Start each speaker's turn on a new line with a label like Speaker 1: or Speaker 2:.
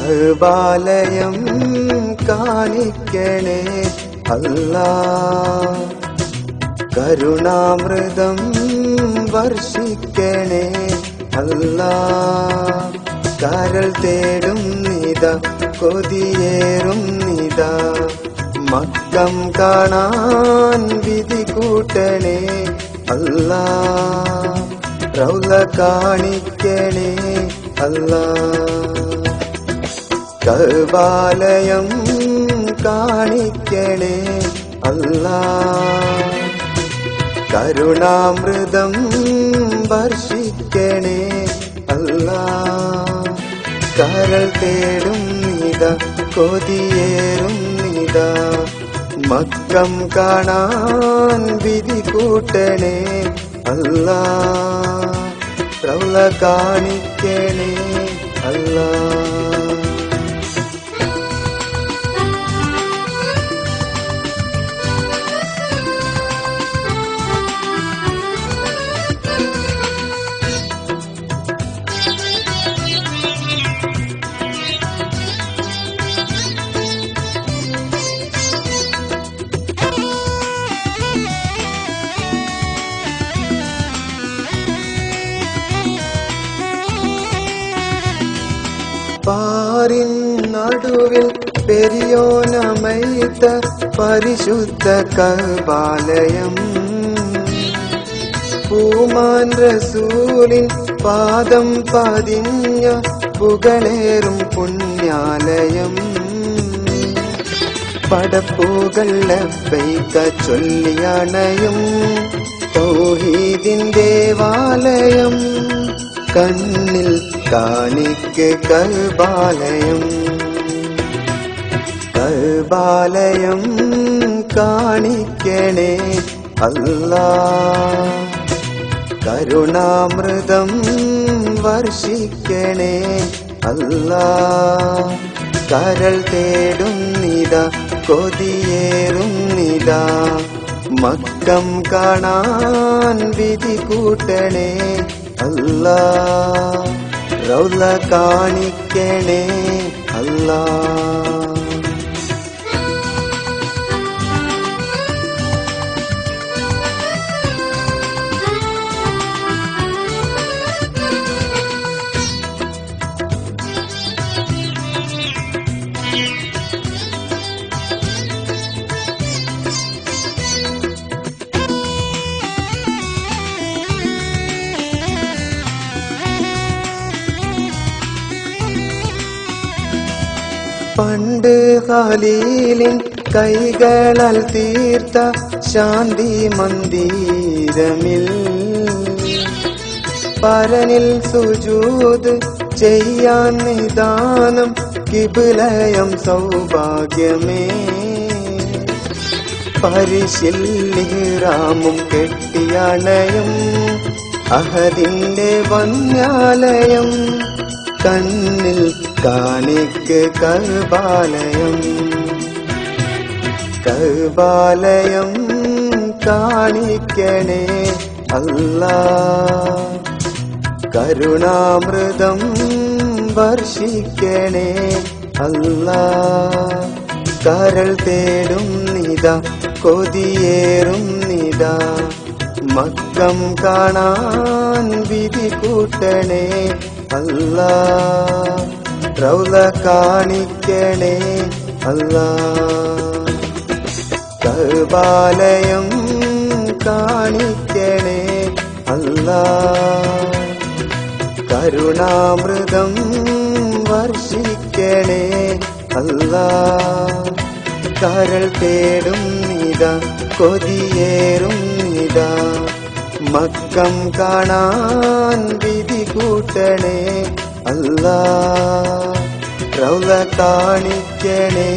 Speaker 1: കൽബാലയം കാണിക്കണേ അല്ല. കരുണാമൃതം വർഷിക്കണേ അല്ല. കരൾ തേടും നിത കൊതിയേറും നിത. മക്കം കാണാൻ വിധി കൂട്ടണേ അല്ല. റൗല കാണിക്കണേ അല്ലാ. കൽബാലയം കാണിക്കണേ അല്ലാ കരുണാമൃതം വർഷിക്കണേ അല്ലാ കരൾ തേടും നിത കൊതിയേറും നിത മക്കം കാണാൻ വിധി കൂട്ടണേ അല്ലാ പ്രൗല കാണിക്കണേ അല്ലാ പാറിൻ നടുവിൽ പെരിയോനമൈത്ത പരിശുദ്ധ കൽബാലയം പൂമാൻ റസൂലിൻ പാദം പതിഞ്ഞ പുകളേറും പുണ്യാലയം. പടപ്പൂകൾ ലബ്ബൈക ചൊല്ലിയണയും ദേവാലയം കണ്ണിൽ കാണിക്ക് കൽബാലയം. കൽബാലയം കാണിക്കണേ അല്ല. കരുണാമൃതം വർഷിക്കണേ അല്ല. കരൾ തേടും നിത കൊതിയേറും നിത മക്കം കാണാൻ വിധി കൂട്ടണേ അല്ലാ. റൗല കാണിക്കണേ അല്ലാ പണ്ട് ഖലീലിൻ കൈകളാൽ തീർത്ത ശാന്തി മന്ദിരമിൽ. പരനിൽ സുജൂത് ചെയ്യാൻ നിദാനം കിബിലയം സൗഭാഗ്യമേ. പരിശില്ലിറാമും കെട്ടിയണയും അഹദിന്റെ വന്യാലയം കണ്ണിൽ കാണിക്ക് കൽബാലയം കൽബാലയം കാണിക്കണേ അല്ല. കരുണാമൃതം വർഷിക്കണേ അല്ല. കരൾ തേടും നിത കൊതിയേറും നിത. മക്കം കാണാൻ വിധി കൂട്ടണേ അല്ലാ റൗല കാണിക്കണേ അല്ലാ കൽബാലയം കാണിക്കണേ അല്ലാ കരുണാമൃതം വർഷിക്കണേ അല്ലാ കരൾ തേടും നിത കൊതിയേറും നിത മക്കം കാണാൻ വിധി കൂട്ടണേ അല്ലാ റൗല കാണിക്കണേ